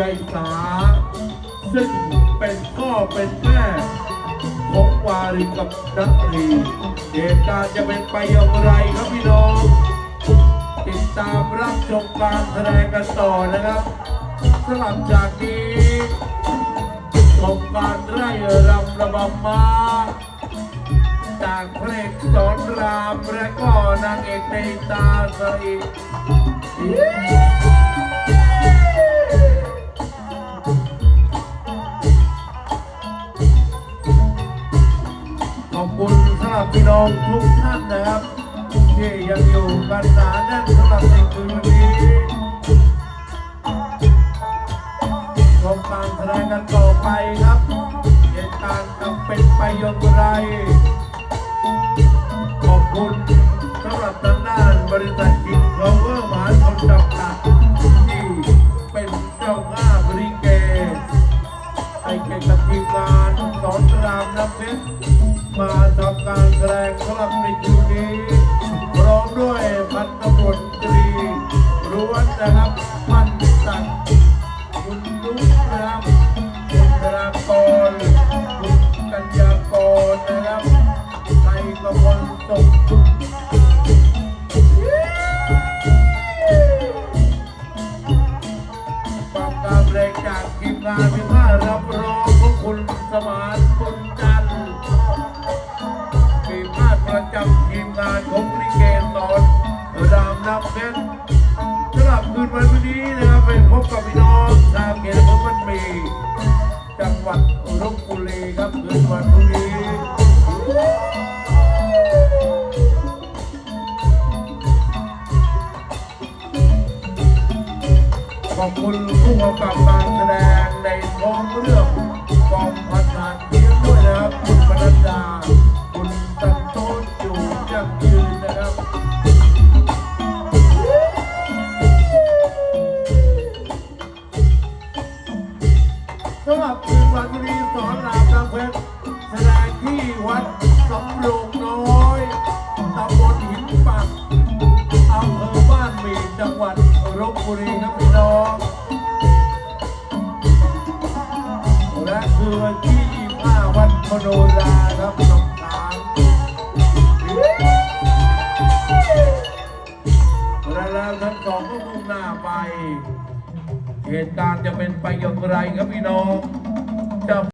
ยายสา ซึ่งเป็นพ่อเป็นแม่ของวาริกับนัตรีเหตุการณ์จะเป็นไปอย่างไรครับพี่น้อง ติดตามรับชมการแสดงกันต่อนะครับสลับจากนี้ชมการไร่รำระบำมาจากเพลงสอนรามและก็นางเอกในตาสอี บคุณสำหรับพี่น้องทุกท่านนะครับที่ยังอยู่กันหนาแน่นสำหรับในคืนวันนี้ชมการแสดงกันต่อไปครับเหตุการณ์จะเป็นไปอย่างไร ขอบคุณสำหรับทางด้านบริษัท กียรติกับทีมงานสอนรามน้ำเพชรมาทำการแสดงสำหรับในคืนนี้พร้อมด้วยพันตำรวจตรีรู้วนนะครับพันศักดิ์คุณลุกนะครับคุณธนากรคุณกัญญากรนะครับไทยกมลสุขฝากการเพลงจากทีมงานพิพารับ คุณสมานบุญจันทร์มีพาดประจำทีมงานของลิเกสอนรามน้ำเพชรสำหรับคืนวันนี้นะครับไปพบกับพี่น้องชาวเกตพมันมี จังหวัดลบบุรีครับคืนวันพรุ่งนี้ขอบคุณผู้กำกับการแสดง สำหรับคืนวันนี้สอนรามน้ำเพชรแสดงที่วัดสำโรงน้อยตำบลหินปักอำเภอบ้านหมีจังหวัดลบบุรีครับพี่น้อง และคือวันที่25วันมโนราครับน้องตางและแล้วทั้งสองก็มุ่งหน้าไป เหตุการณ์จะเป็นไปอย่างไรครับพี่น้องจะ